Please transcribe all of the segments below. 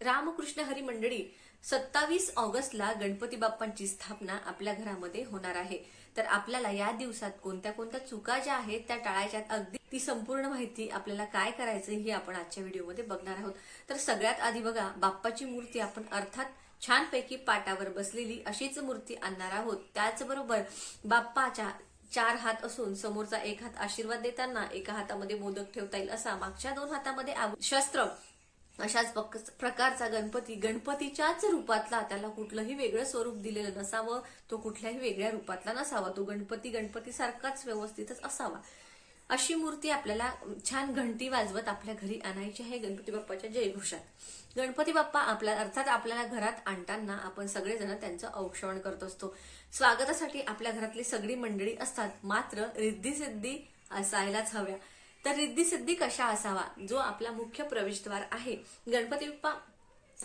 रामकृष्ण हरी मंडळी सत्तावीस ऑगस्टला गणपती बाप्पांची स्थापना आपल्या घरामध्ये होणार आहे. तर आपल्याला या दिवसात कोणत्या कोणत्या चुका ज्या आहेत त्या टाळायच्या अगदी ती संपूर्ण माहिती आपल्याला काय करायचं ही आपण आजच्या व्हिडिओमध्ये बघणार आहोत. तर सगळ्यात आधी बघा बाप्पाची मूर्ती आपण अर्थात छानपैकी पाटावर बसलेली अशीच मूर्ती आणणार आहोत. त्याचबरोबर बाप्पाच्या चार हात असून समोरचा एक हात आशीर्वाद देताना एका हातामध्ये मोदक ठेवता येईल असा मागच्या दोन हातामध्ये शस्त्र अशाच प्रकारचा गणपती गणपतीच्याच रूपातला त्याला कुठलंही वेगळं स्वरूप दिलेलं नसावं तो कुठल्याही वेगळ्या रूपातला नसावा. तो गणपती गणपती सारखाच व्यवस्थितच असावा. अशी मूर्ती आपल्याला छान घंटी वाजवत आपल्या घरी आणायची आहे गणपती बाप्पाच्या जयघोषात. गणपती बाप्पा आपल्या अर्थात आपल्याला घरात आणताना आपण सगळेजण त्यांचं औक्षवण करत असतो. स्वागतासाठी आपल्या घरातली सगळी मंडळी असतात मात्र रिद्धी सिद्धी असायलाच हव्या. तर रिद्धी सिद्धी कशा असावा? जो आपला मुख्य प्रवेशद्वार आहे. गणपती बाप्पा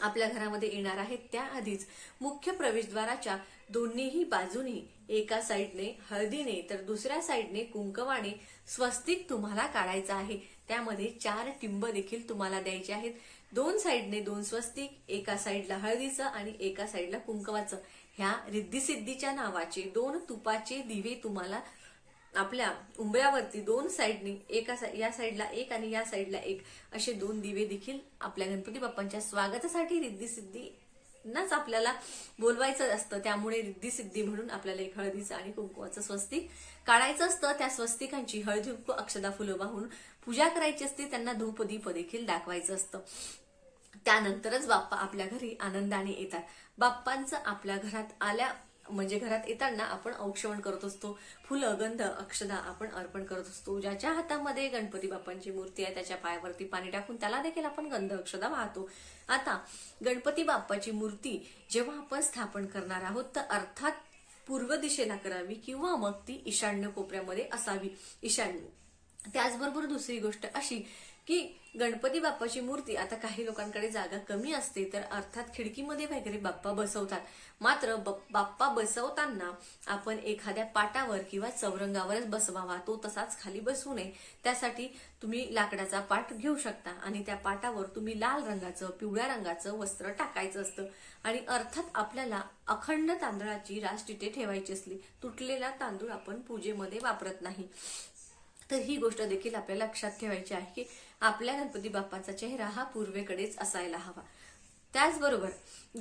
आपल्या घरामध्ये येणार आहेत त्याआधीच. मुख्य प्रवेशद्वाराच्या दोन्हीही बाजूनी एका साईडने हळदीने तर दुसऱ्या साईडने कुंकवाने स्वस्तिक तुम्हाला काढायचं आहे. त्यामध्ये चार टिंब देखील तुम्हाला द्यायचे आहेत. दोन साईडने दोन स्वस्तिक एका साईडला हळदीचं आणि एका साईडला कुंकवाचं. ह्या रिद्धिसिद्धीच्या नावाचे दोन तुपाचे दिवे तुम्हाला आपल्या उंबऱ्यावरती दोन साईडनी एका साई- या साईडला एक आणि या साईडला एक असे दोन दिवे देखील आपल्या गणपती बाप्पांच्या स्वागतासाठी रिद्धी सिद्धी नाच आपल्याला बोलवायचं असतं. त्यामुळे रिद्धी सिद्धी म्हणून आपल्याला एक हळदीचं आणि कुंकुवाचं स्वस्तिक काढायचं असतं. त्या स्वस्तिकांची हळदी कुंकू अक्षदा फुलं वाहून पूजा करायची असते. त्यांना धूपदीप देखील दाखवायचं असतं. त्यानंतरच बाप्पा आपल्या घरी आनंदाने येतात. बाप्पांचं आपल्या घरात आल्या म्हणजे घरात येताना आपण औक्षवण करत असतो. फुलं गंध अक्षदा आपण अर्पण करत असतो. ज्याच्या हातामध्ये गणपती बाप्पांची मूर्ती आहे त्याच्या पायावरती पाणी टाकून त्याला देखील आपण गंध अक्षदा वाहतो. आता गणपती बाप्पाची मूर्ती जेव्हा आपण स्थापन करणार आहोत तर अर्थात पूर्व दिशेला करावी किंवा मग ती ईशान्य कोपऱ्यामध्ये असावी. ईशान्य. त्याचबरोबर दुसरी गोष्ट अशी की गणपती बाप्पाची मूर्ती आता काही लोकांकडे जागा कमी असते तर अर्थात खिडकीमध्ये वगैरे बाप्पा बसवतात. मात्र ब- बाप्पा बसवताना आपण एखाद्या पाटावर किंवा चौरंगावरच बसवावा तो तसाच खाली बसू नये. त्यासाठी तुम्ही लाकडाचा पाट घेऊ शकता आणि त्या पाटावर तुम्ही लाल रंगाचं पिवळ्या रंगाचं वस्त्र टाकायचं असतं. आणि अर्थात आपल्याला अखंड तांदळाची रास तिथे ठेवायची असली तुटलेला तांदूळ आपण पूजेमध्ये वापरत नाही. तर ही गोष्ट देखील आपल्याला लक्षात ठेवायची आहे की आपल्या गणपती बाप्पाचा चेहरा हा पूर्वेकडेच असायला हवा. त्याचबरोबर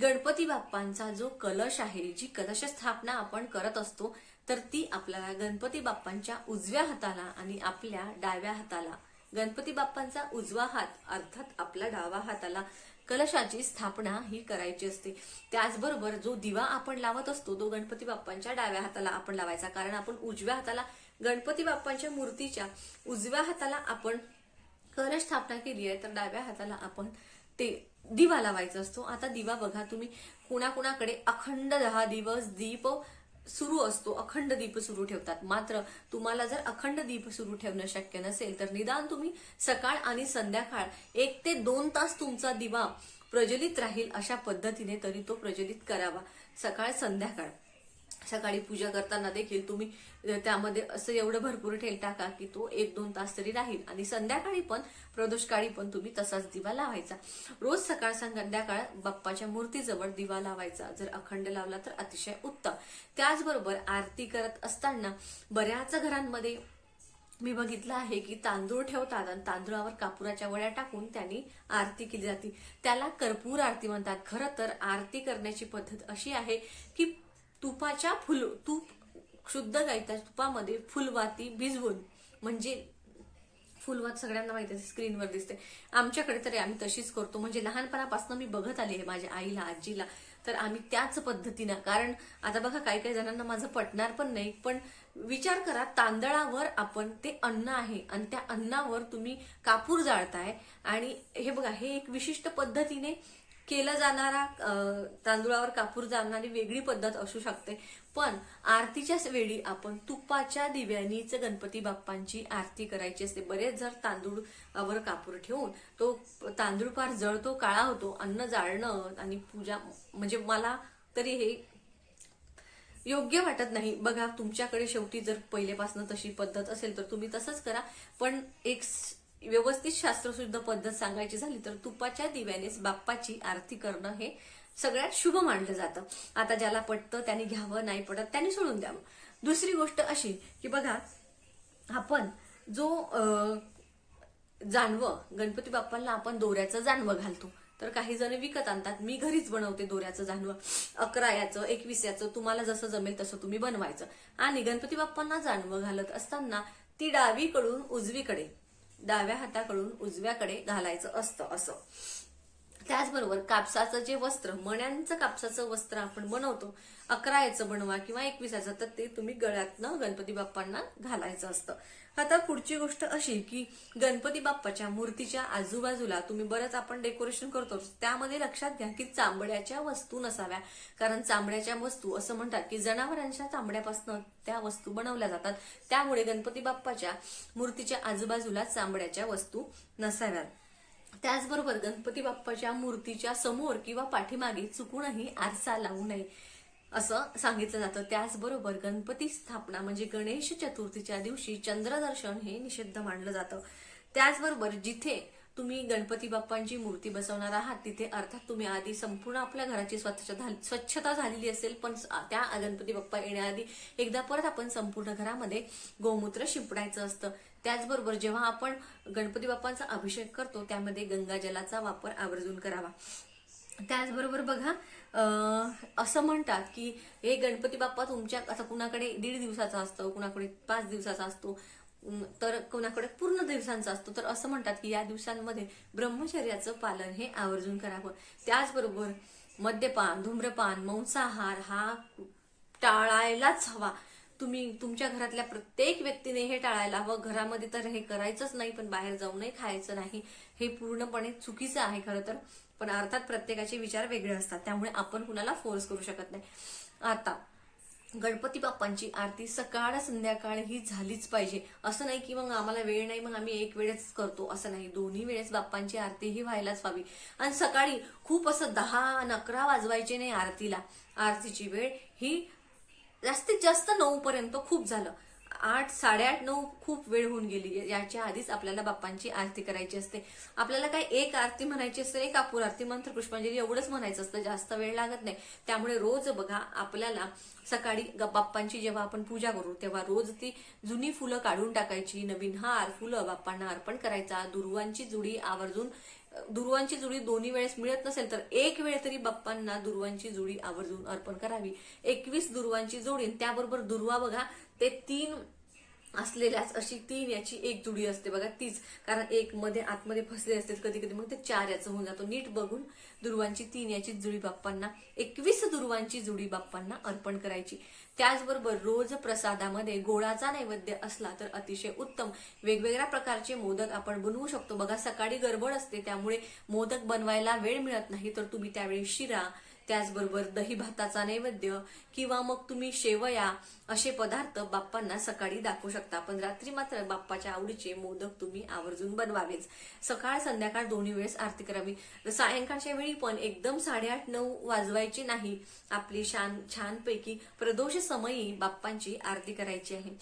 गणपती बाप्पांचा जो कलश आहे जी कलश स्थापना आपण करत असतो तर ती आपल्याला गणपती बाप्पांच्या उजव्या हाताला आणि आपल्या डाव्या हाताला गणपती बाप्पांचा उजवा हात अर्थात आपला डावा हाताला कलशाची स्थापना ही करायची असते. त्याचबरोबर जो दिवा आपण लावत असतो तो गणपती बाप्पांच्या डाव्या हाताला आपण लावायचा. कारण आपण उजव्या हाताला गणपती बाप्पांच्या मूर्तीच्या उजव्या हाताला आपण कलश स्थापना केली आहे तर डाव्या हाताला आपण ते दिवा लावायचा असतो. आता दिवा बघा तुम्ही कुणाकुणाकडे अखंड दहा दिवस दीप सुरू असतो अखंड दीप सुरू ठेवतात. मात्र तुम्हाला जर अखंड दीप सुरू ठेवणं शक्य नसेल तर निदान तुम्ही सकाळ आणि संध्याकाळ एक ते दोन तास तुमचा दिवा प्रज्वलित राहील अशा पद्धतीने तरी तो प्रज्वलित करावा. सकाळ संध्याकाळ. सकाळी पूजा करताना देखील तुम्ही त्यामध्ये असं एवढं भरपूर ठेल टाका की तो एक दोन तास तरी राहील. आणि संध्याकाळी पण प्रदोषकाळी पण तुम्ही तसाच दिवा लावायचा. रोज सकाळ संध्याकाळ बाप्पाच्या मूर्तीजवळ दिवा लावायचा. जर अखंड लावला तर अतिशय उत्तम. त्याचबरोबर आरती करत असताना बऱ्याच घरांमध्ये मी बघितलं आहे की तांदूळ ठेवतात आणि तांदूळावर कापुराच्या वड्या टाकून त्यांनी आरती केली जाते. त्याला कर्पूर आरती म्हणतात. खरं तर आरती करण्याची पद्धत अशी आहे की तुपाच्या फुल तूप शुद्ध गायता तुपामध्ये फुलवाती भिजवून. म्हणजे फुलवात सगळ्यांना माहिती असते स्क्रीनवर दिसते. आमच्याकडे तरी आम्ही तशीच करतो. म्हणजे लहानपणापासून मी बघत आली आहे माझ्या आईला आजीला. तर आम्ही त्याच पद्धतीनं कारण आता बघा काही काही जणांना माझं पटणार पण नाही पण विचार करा तांदळावर आपण ते अन्न आहे आणि त्या अन्नावर तुम्ही कापूर जाळताय. आणि हे बघा हे एक विशिष्ट पद्धतीने केला जाणारा तांदुळावर तांदूळावर कापूर जाणारी वेगळी पद्धत असू शकते. पण आरतीच्याच वेळी आपण तुपाच्या दिव्यानीच गणपती बाप्पांची आरती करायची असते. बरेच जर तांदूळावर कापूर ठेवून तो तांदूळ फार जळतो काळा होतो अन्न जाळणं आणि पूजा म्हणजे मला तरी हे योग्य वाटत नाही. बघा तुमच्याकडे शेवटी जर पहिल्यापासून तशी पद्धत असेल तर तुम्ही तसंच करा. पण एक व्यवस्थित शास्त्रशुद्ध पद्धत सांगायची झाली तर तुपाच्या दिव्यानेच बाप्पाची आरती करणं हे सगळ्यात शुभ मानलं जातं. आता ज्याला पटतं त्यांनी घ्यावं नाही पडत त्यांनी सोडून द्यावं. दुसरी गोष्ट अशी की बघा आपण जो जानवं गणपती बाप्पांना आपण दोऱ्याचं जानवं घालतो. तर काही जण विकत आणतात. मी घरीच बनवते दोऱ्याचं जानवं. अकरा याचं एकवीस याचं तुम्हाला जसं जमेल तसं तुम्ही बनवायचं. आणि गणपती बाप्पांना जानवं घालत असताना ती डावीकडून उजवीकडे डाव्या हाताकडून उजव्याकडे घालायचं असतं असं. त्याचबरोबर कापसाचं जे वस्त्र मण्यांचं कापसाचं वस्त्र आपण बनवतो अकरा याचं बनवा किंवा एकविसाचं तर ते तुम्ही गळ्यातनं गणपती बाप्पांना घालायचं असतं. आता पुढची गोष्ट अशी की गणपती बाप्पाच्या मूर्तीच्या आजूबाजूला तुम्ही बरंच आपण डेकोरेशन करतो त्यामध्ये लक्षात घ्या की चांबड्याच्या वस्तू नसाव्या. कारण चांबड्याच्या वस्तू असं म्हणतात की जनावरांच्या चांबड्यापासून त्या वस्तू बनवल्या जातात. त्यामुळे गणपती बाप्पाच्या मूर्तीच्या आजूबाजूला चांबड्याच्या वस्तू नसाव्यात. त्याचबरोबर गणपती बाप्पाच्या मूर्तीच्या समोर किंवा पाठीमागे चुकूनही आरसा लावू नये असं सांगितलं जातं. त्याचबरोबर गणपती स्थापना म्हणजे गणेश चतुर्थीच्या दिवशी चंद्रदर्शन हे निषिद्ध मानलं जातं. त्याचबरोबर जिथे तुम्ही गणपती बाप्पांची मूर्ती बसवणार आहात तिथे अर्थात तुम्ही आधी संपूर्ण आपल्या घराची स्वच्छता स्वच्छता झालेली असेल पण त्या गणपती बाप्पा येण्याआधी एकदा परत आपण संपूर्ण घरामध्ये गोमूत्र शिंपडायचं असतं. त्याचबरोबर जेव्हा आपण गणपती बाप्पांचा अभिषेक करतो त्यामध्ये गंगाजलाचा वापर आवर्जून करावा. त्याचबरोबर बघा असं म्हणतात की हे गणपती बाप्पा तुमच्या आता कुणाकडे दीड दिवसाचा असतो कुणाकडे पाच दिवसाचा असतो तर कोणाकडे पूर्ण दिवसांचा असतो तर असं म्हणतात की या दिवसांमध्ये ब्रह्मचर्याचं पालन हे आवर्जून करावं. त्याचबरोबर मद्यपान धूम्रपान मांसाहार हा टाळायलाच हवा. तुम्ही तुमच्या घरातल्या प्रत्येक व्यक्तीने हे टाळायला हवं. घरामध्ये तर हे करायचंच नाही पण बाहेर जाऊनही खायचं नाही. हे पूर्णपणे चुकीचं आहे खरं तर. पण अर्थात प्रत्येकाचे विचार वेगळे असतात. त्यामुळे आपण कुणाला फोर्स करू शकत नाही. आता गणपती बाप्पांची आरती सकाळ संध्याकाळ ही झालीच पाहिजे. असं नाही की मग आम्हाला वेळ नाही मग आम्ही एक वेळेस करतो. असं नाही. दोन्ही वेळेस बाप्पांची आरती ही व्हायलाच हवी. आणि सकाळी खूप असं दहा अकरा वाजवायचे नाही आरतीला. आरतीची वेळ ही जास्तीत जास्त नऊ पर्यंत खूप झालं. आठ साडेआठ नऊ खूप वेळ होऊन गेली. याच्या आधीच आपल्याला बाप्पांची आरती करायची असते. आपल्याला काय एक आरती म्हणायची असते एक कापूर आरती. मंत्र पुष्पांजली एवढंच म्हणायचं असतं जास्त वेळ लागत नाही. त्यामुळे रोज बघा आपल्याला सकाळी बाप्पांची जेव्हा आपण पूजा करू तेव्हा रोज ती जुनी फुलं काढून टाकायची. नवीन हार फुलं बाप्पांना अर्पण करायचा. दुर्वांची जुडी आवर्जून दुर्वांची जुडी दोन्ही वेळेस मिळत नसेल तर एक वेळ तरी बाप्पांना दुर्वांची जुडी आवर्जून अर्पण करावी. एकवीस दुर्वांची जोडी त्याबरोबर दुर्वा बघा ते तीन असलेल्याच अशी तीन याची एक जुडी असते बघा तीच. कारण एक मध्ये आतमध्ये फसले असते कधी कधी मग ते चार याचं होऊन जातो. नीट बघून दुर्वांची तीन याची जुडी बाप्पांना एकवीस दुर्वांची जुडी बाप्पांना अर्पण करायची. त्याचबरोबर रोज प्रसादामध्ये गोळाचा नैवेद्य असला तर अतिशय उत्तम. वेगवेगळ्या प्रकारचे मोदक आपण बनवू शकतो. बघा सकाळी गडबड असते त्यामुळे मोदक बनवायला वेळ मिळत नाही तर तुम्ही त्यावेळी शिरा त्याचबरोबर दही भाताचा नैवेद्य किंवा मग तुम्ही शेवया असे पदार्थ बाप्पांना सकाळी दाखवू शकता. पण रात्री मात्र बाप्पाच्या आवडीचे मोदक तुम्ही आवर्जून बनवावेच. सकाळ संध्याकाळ दोन्ही वेळेस आरती करावी. सायंकाळच्या वेळी पण एकदम साडेआठ नऊ वाजवायची नाही. आपली शान छानपैकी प्रदोष समयी बाप्पांची आरती करायची आहे.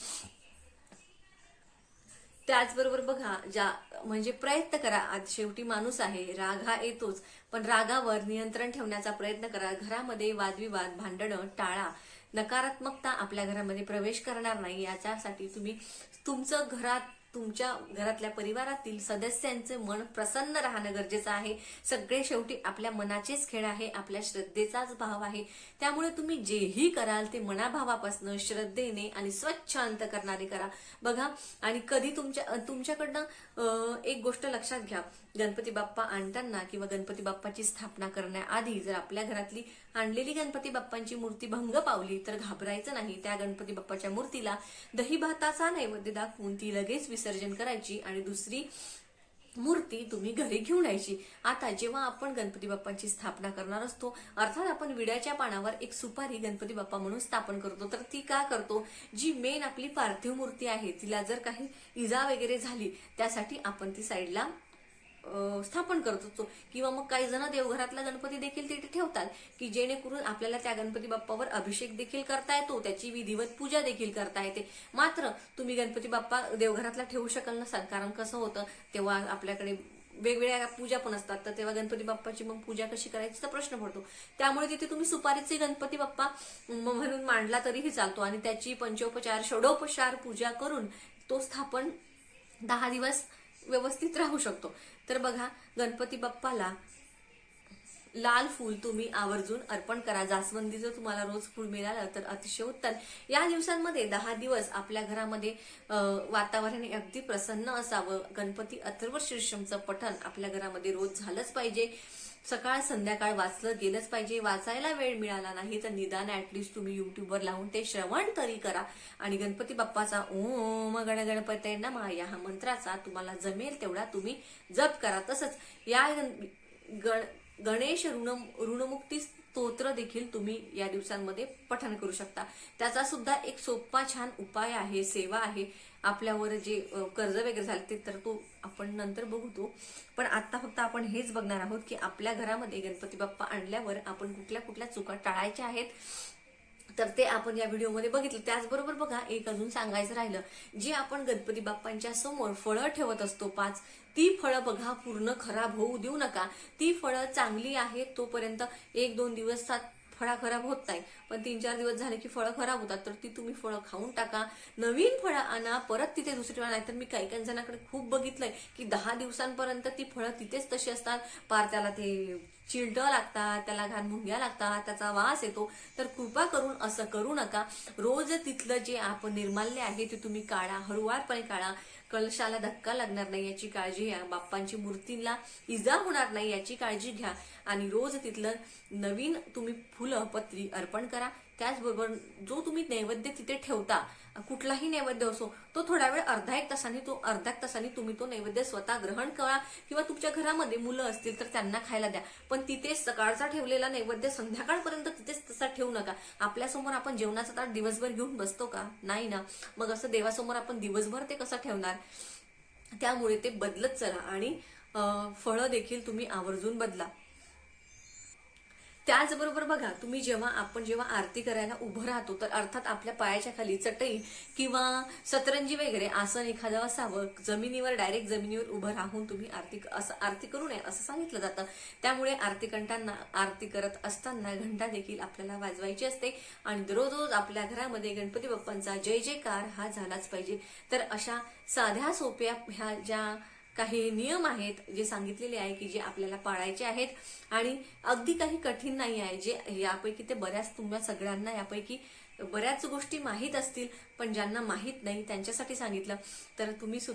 त्याचबरोबर बघा ज्या म्हणजे प्रयत्न करा. आज शेवटी माणूस आहे राग हा येतोच. पण रागावर नियंत्रण ठेवण्याचा प्रयत्न करा. घरामध्ये वादविवाद भांडणं टाळा. नकारात्मकता आपल्या घरामध्ये प्रवेश करणार नाही याच्यासाठी तुम्ही तुमचं घरात तुमच्या घरातल्या परिवारातील सदस्यांचे मन प्रसन्न राहणं गरजेचं आहे. सगळे शेवटी आपल्या मनाचेच खेळ आहे आपल्या श्रद्धेचाच भाव आहे. त्यामुळे तुम्ही जेही कराल ते मनाभावापासून श्रद्धेने आणि स्वच्छ अंत करणारे करा. बघा आणि कधी तुमच्या तुमच्याकडनं एक गोष्ट लक्षात घ्या. गणपती बाप्पा आणताना किंवा गणपती बाप्पाची स्थापना करण्याआधी जर आपल्या घरातली आणलेली गणपती बाप्पांची मूर्ती भंग पावली तर घाबरायचं नाही. त्या गणपती बाप्पाच्या मूर्तीला दही भाताचा नैवेद्य दाखवून ती लगेच विसर्जन करायची आणि दुसरी मूर्ती तुम्ही घरी घेऊन यायची. आता जेव्हा आपण गणपती बाप्पांची स्थापना करणार असतो अर्थात आपण विड्याच्या पानावर एक सुपारी गणपती बाप्पा म्हणून स्थापन करतो तर ती का करतो? जी मेन आपली पार्थिव मूर्ती आहे तिला जर काही इजा वगैरे झाली त्यासाठी आपण ती साईडला स्थापन करत असतो. किंवा मग काही जण देवघरातला गणपती देखील तिथे ठेवतात की जेणेकरून आपल्याला त्या गणपती बाप्पावर अभिषेक देखील करता येतो त्याची विधिवत पूजा देखील करता येते. मात्र तुम्ही गणपती बाप्पा देवघरातला ठेवू शकाल नसाल कारण कसं होतं तेव्हा आपल्याकडे वेगवेगळ्या पूजा पण असतात तर तेव्हा गणपती बाप्पाची मग पूजा कशी करायची तर प्रश्न पडतो. त्यामुळे तिथे तुम्ही सुपारीचे गणपती बाप्पा म्हणून मांडला तरीही चालतो. आणि त्याची पंचोपचार षडोपचार पूजा करून तो स्थापन दहा दिवस व्यवस्थित राहू शकतो. तर बघा गणपती बाप्पाला लाल फूल तुम्ही आवर्जून अर्पण करा. जास्वंदी जर तुम्हाला रोज फूल मिळालं तर अतिशय उत्तम. या दिवसांमध्ये दहा दिवस आपल्या घरामध्ये वातावरण अगदी प्रसन्न असावं. गणपती अथर्व शीर्षमचं पठण आपल्या घरामध्ये रोज झालंच पाहिजे. सकाळ संध्याकाळ वाचलं गेलंच पाहिजे. वाचायला वेळ मिळाला नाही तर निदान ऍटलिस्ट तुम्ही युट्यूबवर लावून ते श्रवण तरी करा. आणि गणपती बाप्पाचा ओम गण गणपती नमा या हा मंत्राचा तुम्हाला जमेल तेवढा तुम्ही जप करा. तसंच या गण गणेश ऋण ऋणमुक्ती स्तोत्र देखील तुम्ही या दिवसांमध्ये पठण करू शकता. त्याचा सुद्धा एक सोपा छान उपाय आहे सेवा आहे. आपल्यावर जे कर्ज वगैरे झाले ते तर तो आपण नंतर बघू तो पण आता फक्त आपण हेच बघणार आहोत की आपल्या घरामध्ये गणपती बाप्पा आणल्यावर आपण कुठल्या कुठल्या चुका टाळायच्या आहेत. तर ते आपण या व्हिडिओमध्ये बघितलं. त्याचबरोबर बघा एक अजून सांगायचं राहिलं. जे आपण गणपती बाप्पांच्या समोर फळं ठेवत असतो पाच ती फळं बघा पूर्ण खराब होऊ देऊ नका. ती फळं चांगली आहेत तोपर्यंत एक दोन दिवस सात फळा खराब होत नाही. पण तीन चार दिवस झाले की फळं खराब होतात तर ती तुम्ही फळं खाऊन टाका. नवीन फळं आणा परत तिथे दुसरी फळं नाही तर मी काही काही जणांकडे खूप बघितलंय की दहा दिवसांपर्यंत ती फळं तिथेच तशी असतात. पार त्याला ते चिलट लागतात त्याला घाण मुंग्या लागतात त्याचा वास येतो. तर कृपा करून असं करू नका. रोज तिथलं जे आपण निर्माल्य आहे ते तुम्ही काढा हळुवारपणे काढा. कलशाला धक्का लागणार नाही याची काळजी घ्या. बाप्पांची मूर्तीला इजा होणार नाही याची काळजी घ्या. आणि रोज तिथलं नवीन तुम्ही फुलं पत्री अर्पण करा. त्याचबरोबर जो तुम्ही नैवेद्य तिथे ठेवता कुठलाही नैवेद्य असो तो थोडा वेळ अर्धा एक तासाने तो अर्धा एक तासाने तुम्ही तो नैवेद्य स्वतः ग्रहण करा किंवा तुमच्या घरामध्ये मुलं असतील तर त्यांना खायला द्या. पण तिथे सकाळचा ठेवलेला नैवेद्य संध्याकाळपर्यंत तिथेच तसा ठेवू नका. आपल्यासमोर आपण जेवणाचा ताट दिवसभर घेऊन बसतो का? नाही ना. मग असं देवासमोर आपण दिवसभर ते कसं ठेवणार? त्यामुळे ते बदलत चला आणि फळं देखील तुम्ही आवर्जून बदला. त्याचबरोबर बघा तुम्ही जेव्हा आपण जेव्हा आरती करायला उभं राहतो तर अर्थात आपल्या पायाच्या खाली चटई किंवा सतरंजी वगैरे आसन एखादं असावं जमिनीवर डायरेक्ट जमिनीवर उभं राहून तुम्ही आरती असं आरती करू नये असं सांगितलं जातं. त्यामुळे आरती कंटांना आरती करत असताना घंटा देखील आपल्याला वाजवायची असते. आणि दररोज आपल्या घरामध्ये गणपती बाप्पांचा जय जयकार हा झालाच पाहिजे. तर अशा साध्या सोप्या ह्या ज्या काही नियम आहेत जे सांगितलेले आहे की जे आपल्याला पाळायचे आहेत आणि अगदी काही कठीण नाही आहे. जे यापैकी ते बऱ्याच तुम्हा सगळ्यांना यापैकी बऱ्याच गोष्टी माहीत असतील पण ज्यांना माहीत नाही त्यांच्यासाठी सांगितलं. तर तुम्ही सुद्धा